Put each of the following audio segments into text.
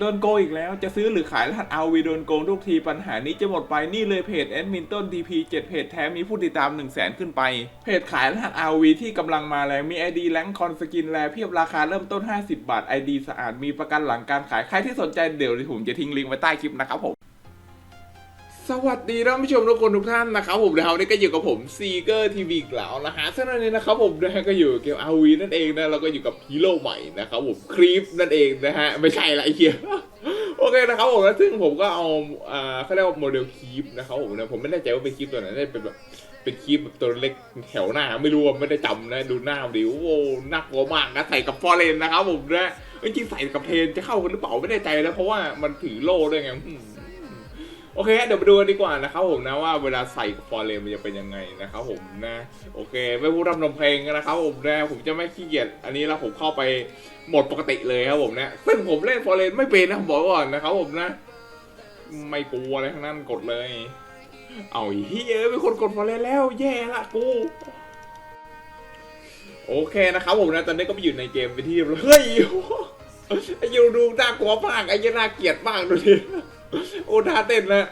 โดนโกงอีกแล้วจะซื้อหรือขายรหัส RV โดนโกงทุกทีปัญหานี้จะหมดไปนี่เลยเพจแอดมินต้น TP 7เพจแท้มีผู้ติดตาม 1 0 0 0 0แสนขึ้นไป เพจขายรหัส RV ที่กำลังมาแรงมี ID แลงคอนสกินแลเพียบราคาเริ่มต้น 50 บาท ID สะอาดมีประกันหลังการขายใครที่สนใจเดี๋ยวผมจะทิ้งลิงก์ไว้ใต้คลิปนะครับผม สวัสดีท่านผู้ชมทุกคนทุกท่านนะครับผมนะครับนนี้ก็อยู่กับผมซีเกอร์ทีวีอีกแล้วนะฮะซึ่งวันนี้นะครับผมนะฮะก็อยู่เกมอาวีนั่นเองนะแล้วก็อยู่กับฮีโร่ใหม่นะครับผมครีปนั่นเองนะฮะไม่ใช่ละไอ้เหี้ยโอเคนะครับผมแล้วซึ่งผมก็เอาอ่าเขาเรียกว่าโมเดลคีปนะครับผมนะผมไม่แน่ใจว่าเป็นคีปตัวไหนน่าจะเป็นแบบเป็นคีปแบบตัวเล็กแถวหน้าไม่รู้ไม่ได้จำนะดูหน้าดิโอ้โหน่ากลัวมากนะใส่กับฟอร์เรนนะครับผมนะจริงใส่กับเพนจะเข้ากันหรือเปล่าไม่แน่ใจนะเพราะว่ามันถือโล่ด้วยไง โอเค เดี๋ยวมาดูกันดีกว่านะครับผมนะว่าเวลาใส่ฟอร์เรนมันจะเป็นยังไงนะครับผมนะโอเค ไม่พูดรำนำเพลงนะครับผมนะผมจะไม่ขี้เกียจอันนี้แล้วผมเข้าไปหมดปกติเลยครับผมนะซึ่งผมเล่นฟอร์เรนไม่เป็นนะผมบอกก่อนนะครับผมนะ ไม่กลัวอะไรทั้งนั้นกดเลย เอาเฮ้ยเป็นคนกดฟอร์เรนแล้ว แย่ละกูโอเคนะครับผมนะตอนนี้ก็ไปอยู่ในเกมไปที่เรียบร้อยเฮ้ยไอ้ยูดูน่ากลัวมากไอ้ยี่น่าเกลียดมากดูดิ โอ้ท่าเต้นนะ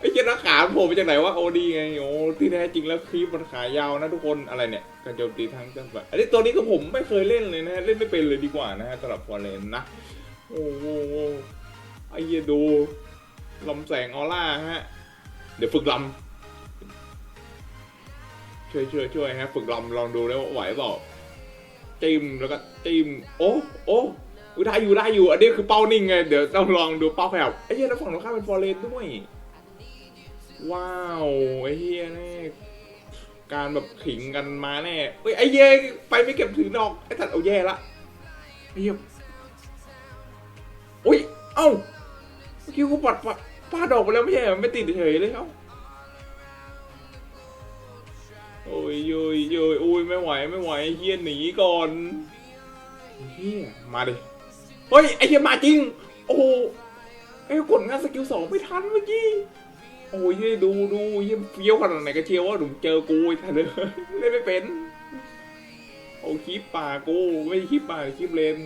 ไอ้เจ้านักขาโผล่มาจากไหนวะโอดีไงโอ้ที่แท้จริงแล้วคลิปมันขายาวนะทุกคนอะไรเนี่ยการโจมตีทั้งจังหวะอันนี้ตัวนี้ก็ผมไม่เคยเล่นเลยนะฮะเล่นไม่เป็นเลยดีกว่านะฮะสำหรับฟอร์เรนนะโอ้โหไอ้เหี้ยดูลำแสงออร่าฮะเดี๋ยวฝึกลำช่วยช่วยช่วยฮะฝึกลำลองดูแล้วาไหวเปล่าจิ้มแล้วก็จิ้มโอ้โอ้ อุ๊ยได้อยู่ได้อยู่ อันนี้คือเป้านิ่งไง เดี๋ยวต้องลองดูเป้าแผ่วไอ้เหี้ยแล้วฝั่งตรงข้ามเป็นฟอร์เรนด้วย ว้าวไอ้เหี้ยแน่การแบบขิงกันมาแน่เฮ้ยไอ้เหี้ยไปไม่เก็บถือดอกไอ้ตัดเอาแย่ละไอ้เหี้ยอุ้ยเอ้าเมื่อกี้กูปัดปัดปาดอกไปแล้วไม่ใช่เหรอไม่ติดเฉยเลยเอ้าโอ้ยโยยโยยโอ้ยไม่ไหวไม่ไหวไอ้เฮียหนีก่อนเฮียมาดิ เฮ้ย ไอ้เฮียมาจริง โอ้ไอ้ยกดงานสกิลสองไม่ทันเมื่อกี้ โอ้ยเฮ้ยดูดูเฮียเฟี้ยวขนาดไหนก็เชียวว่าหนุ่มเจอกูไอ้ทันเลยเล่นไม่เป็น โอ้คลิปป่ากูไม่คลิปป่าคลิปเลน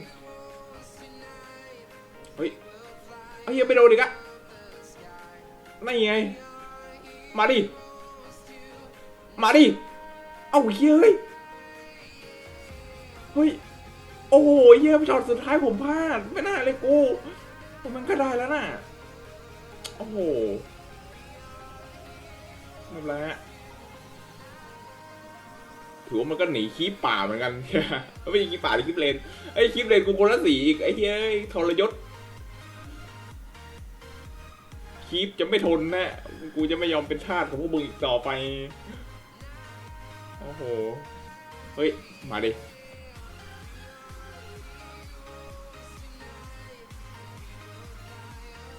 เฮ้ยไอ้เฮียไปโดนอีกอะนั่นไง มาดิ มาดิ เอ้าเฮ้ย เฮ้ย โอ้โหเยี่ยมช็อตสุดท้ายผมพลาด ไม่น่าเลยกูมันก็ได้แล้วน่ะ โอ้โหไม่เป็นไรฮะถือว่ามันก็หนีคีปป่าเหมือนกันไม่ใช่คีปป่าหรือคีปเลนไอ้ยคีปเลนกูคนละสีอีกไอ้เฮ้ยทรยศคีปจะไม่ทนนะ กูจะไม่ยอมเป็นทาสของพวกมึงอีกต่อไป โอ้โห เฮ้ย มาดิ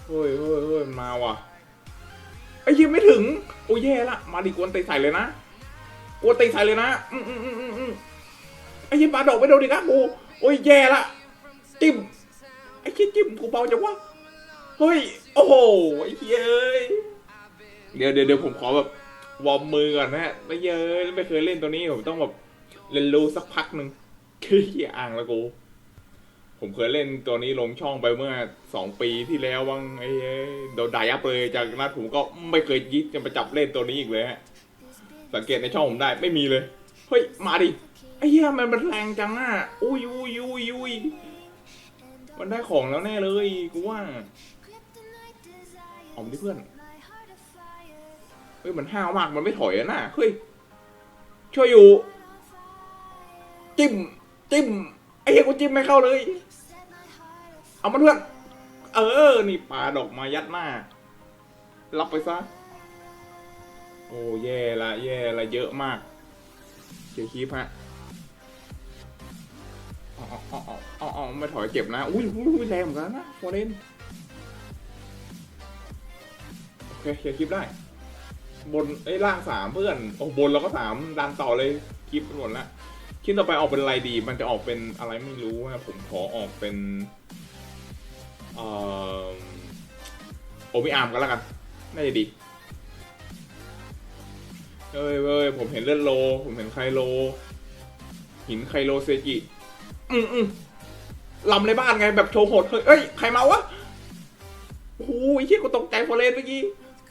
เฮ้ยเฮ้ยเฮ้ยมาว่ะไอ้ยิงไม่ถึง โอ้ยแย่ละ มาดิกวนตีใส่เลยนะกวนตีใส่เลยนะ อืมอืมอืมอืมอืมไอ้ยิงปาดอกไม่โดนดิครับกูโอ้ยแย่ละ จิ้ม ไอ้ชิ้จิ้มกูเบาจังวะ เฮ้ย โอ้โห ไอ้เหี้ยเอ้ยเดี๋ยวเดี๋ยวเดี๋ยวผมขอแบบวอร์มมือก่อนนะฮะไม่เยอะไม่เคยเล่นตัวนี้ผมต้องแบบเรียนรู้สักพักหนึ่งคือเหี้ยอ่างล้วกู ผมเคยเล่นตัวนี้ลงช่องไปเมื่อสองปีที่แล้วบ้างไอ้เอ้ยโดนด่ายับเลยจากนั้นผมก็ไม่เคยยิดจะมาจับเล่นตัวนี้อีกเลยฮะสังเกตในช่องผมได้ไม่มีเลยเฮ้ยมาดิไอ้เหี้ยมันมันแรงจังอะอุ้ยอุ้ยอุ้ยอุ้ยมันได้ของแล้วแน่เลยกูว่าออมดิเพื่อนเฮ้ยมันห้าวมากมันไม่ถอยอะนะเฮ้ยช่วยอยู่ จิ้มจิ้ม เหี้ยกูจิ้มไม่เข้าเลย เอามันเพื่อน เออ นี่ปลาดอกมายัดหน้า รับไปซะ โอ้แย่ละแย่ละเยอะมากเกียร์คีปฮะอ๋ออ๋ออ๋ออ๋อไม่ถอยเจ็บนะ อุ้ยอุ้ยแรงเหมือนกันนะฟอร์เรนโอเคเคลียร์คลิปได้ บนไอ้ล่างสามเพื่อน โอ้บนเราก็สามดันต่อเลยคลิปหมดละชิ้นต่อไปออกเป็นอะไรดี มันจะออกเป็นอะไรไม่รู้นะผมขอออกเป็นอ่อโอมิอาร์มกันแล้วกัน น่าจะดีเฮ้ยเว้ยผมเห็นเลือดโล ผมเห็นไคโล หินไคโลเซจิ อืมอืมลำในบ้านไงแบบโชว์โหดเฮ้ยเอ้ยใครมาวะโอ้ยเฮียกูตกใจฟอเรนเมื่อกี้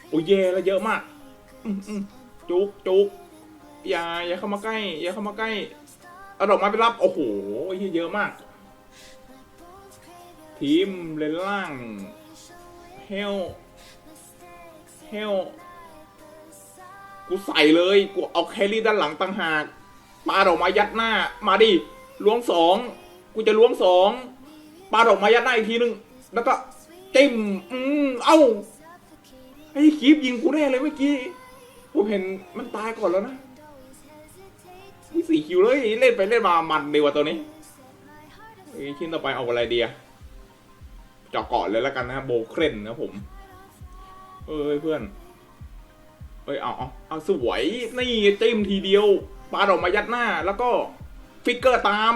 โอ้ยแย่แล้วเยอะมาก อืมอืมจุกจุกอย่าอย่าเข้ามาใกล้ อย่าเข้ามาใกล้ เอาดอกไม้ไปรับ โอ้โหเยอะมาก ทีมเลนล่างเฮลเฮลกูใส่เลย กูเอาแครี่ด้านหลังต่างหากปาดอกไม้ยัดหน้า มาดิล้วงสอง กูจะล้วงสองปาดอกไม้ยัดหน้าอีกทีหนึ่งแล้วก็จิ้มอืมเอ้าไอ้คีบยิงกูแน่เลยเมื่อกี้ ผมเห็นมันตายก่อนแล้วนะ นี่สี่คิวเลยเล่นไปเล่นมามันดีกว่าตัวนี้เอ้ยชิ้นต่อไปเอาอะไรเดียเจาะเกาะเลยแล้วกันนะโบเครนนะผม เอ้ยเพื่อน เอ้ยเอาเอาเอาสวยนี่จิ้มทีเดียวปาดออกมายัดหน้า แล้วก็ฟิกเกอร์ตาม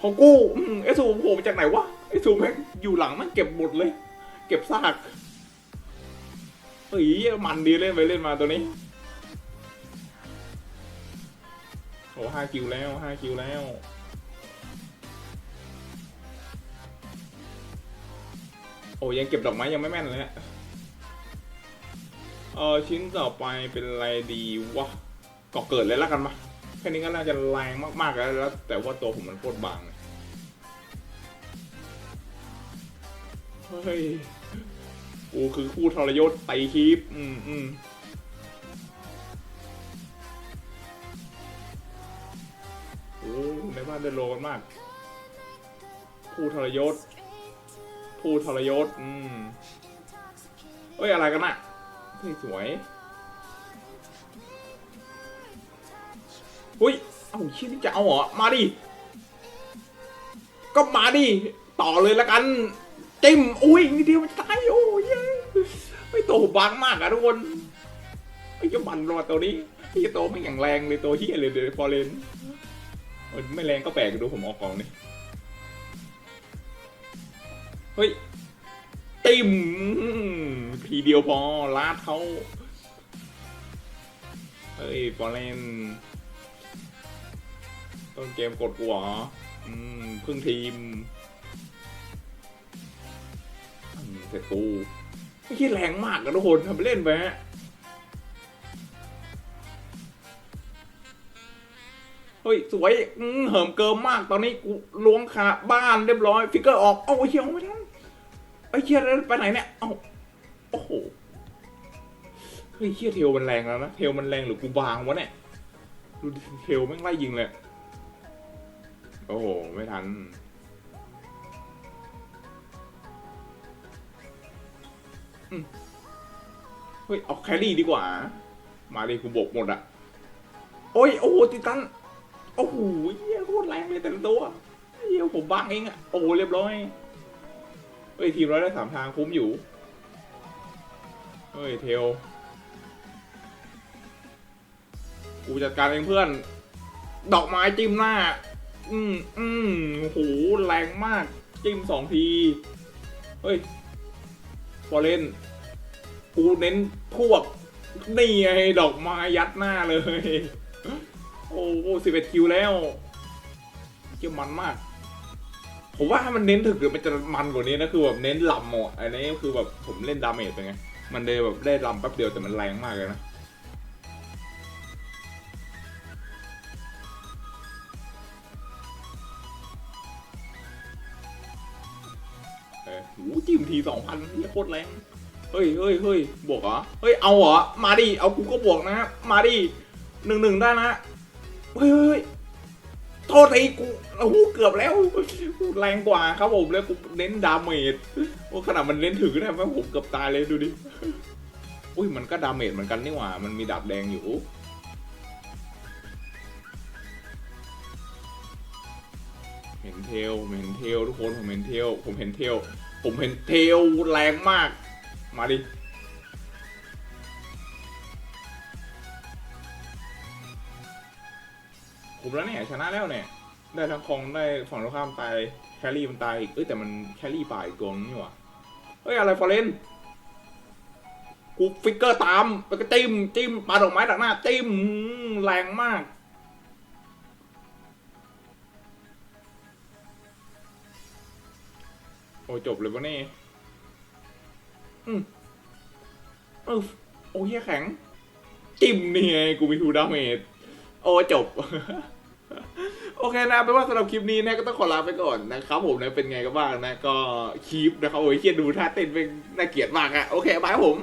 ของกูอืมไอซูโผล่มาจากไหนวะไอซูแม่งอยู่หลังมันเก็บหมดเลย เก็บซากเฮ้ยมันดีเล่นไปเล่นมาตัวนี้ โอ้ห้าคิวแล้วห้าคิวแล้ว โอ้ยังเก็บดอกไม้ยังไม่แม่นเลยฮะเออชิ้นต่อไปเป็นอะไรดีวะก็เกิดเลยแล้วกันมาแค่นี้ก็น่าจะแรงมากๆแล้ว แต่ว่าตัวผมมันโคตรบางเฮ้ยกูคือคู่ทรยศไตคีปอืมอืม โอ้ในบ้านได้โลกันมากคู่ทรยศ ผู้ทรยศ อืมเอ้ย อะไรกันน่ะเฮ้ยสวยอุ้ย เอาชิ้นนี้จะเอาเหรอ มาดิ ก็มาดิ ต่อเลยละกัน จิ้ม อุ้ยนิดเดียวมันตายโอ้ยไม่โตบางมากอะทุกคนไอ้เจ้ามันรอตัวนี้ไอ้ตัวไม่อย่างแรงเลยตัวเฮียเลยเดี๋ยวฟอเรน ไม่แรงก็แปลกดูผมออกกองนี่เฮ้ย ติมทีเดียวพอลาดเขาเฮ้ยฟอร์เรนต้นเกมกดกูเหรออืมพึ่งทีมเสร็จกูไม่คิดแรงมากนะทุกคนทำไปเล่นไปฮะ เฮ้ยสวยเหิมเกิมมากตอนนี้กูล้วงขาบ้านเรียบร้อย ฟิกเกอร์ออกเอ้าเหี้ยไม่ทันไอ้เหี้ยไปไหนเนี่ยเอ้าโอ้โหเฮ้ยเหี้ยเทลมันแรงแล้วนะเทลมันแรงหรือกูบางวะเนี่ยดูเทลแม่งไล่ยิงเลยโอ้โหไม่ทันเฮ้ยเอาแครี่ดีกว่า มาดิกูบกหมดอะโอ้ยโอ้โหติตัน โอ้โหเหี้ยโคตรแรงเลยแต่ละตัวเหี้ยผมบังเองอะโอ้เรียบร้อยเฮ้ยทีมเราได้สามทางคุ้มอยู่เฮ้ยเทลกูจัดการเองเพื่อน ดอกไม้จิ้มหน้า อืมอืมโอ้โหแรงมาก จิ้มสองทีเฮ้ยฟอร์เรนกูเน้นพวกนี่ไงดอกไม้ยัดหน้าเลย โอ้โหสิบเอ็ดคิวแล้วเกี่ยมันมาก ผมว่ามันเน้นถึกหรือมันจะมันกว่านี้นะคือแบบเน้นลำอะอันนี้คือแบบผมเล่นดาเมจไปไง มันเลยแบบได้ลำแป๊บเดียวแต่มันแรงมากเลยนะเออหูจิ้มทีสองพันนี่โคตรแรง เฮ้ยเฮ้ยเฮ้ยบวกเหรอ เฮ้ย เอาเหรอ มาดิ เอากูก็บวกนะ มาดิหนึ่งหนึ่งได้นะ เฮ้ยโทษทีกูโอ้โหเกือบแล้ว แรงกว่าครับผมแล้วกูเน้นดาเมจโอ้ขนาดมันเน้นถึงนะแม่ผมเกือบตายเลยดูดิอุ้ยมันก็ดาเมจเหมือนกันนี่หว่า มันมีดาบแดงอยู่เห็นเทลเห็นเทลทุกคนผมเห็นเทลผมเห็นเทลผมเห็นเทลแรงมาก มาดิ ผมแล้วเนี่ยชนะแล้วเนี่ย ได้ทั้งคงได้ฝั่งตรงข้ามตายแครี่มันตายอีกเอ้ยแต่มันแครี่ป่าอีกตัวนึงนี่หว่าเฮ้ยอะไรฟอร์เรนกูฟิกเกอร์ตามแล้วก็จิ้มจิ้มปาดอกไม้ดักหน้าจิ้มแรงมากโอ้ยจบเลยวะนี่อืมอือโอ้ยแข็ง จิ้มนี่ไงกูมีทูดาเมจโอ้จบ โอเคนะเป็นว่าสำหรับคลิปนี้นะก็ต้องขอลาไปก่อนนะครับผมนะเป็นไงกันบ้างนะก็คลิปนะครับโอ้ยเครียดดูท่าเต้นเป็นน่าเกลียดมากอะโอเคบายผม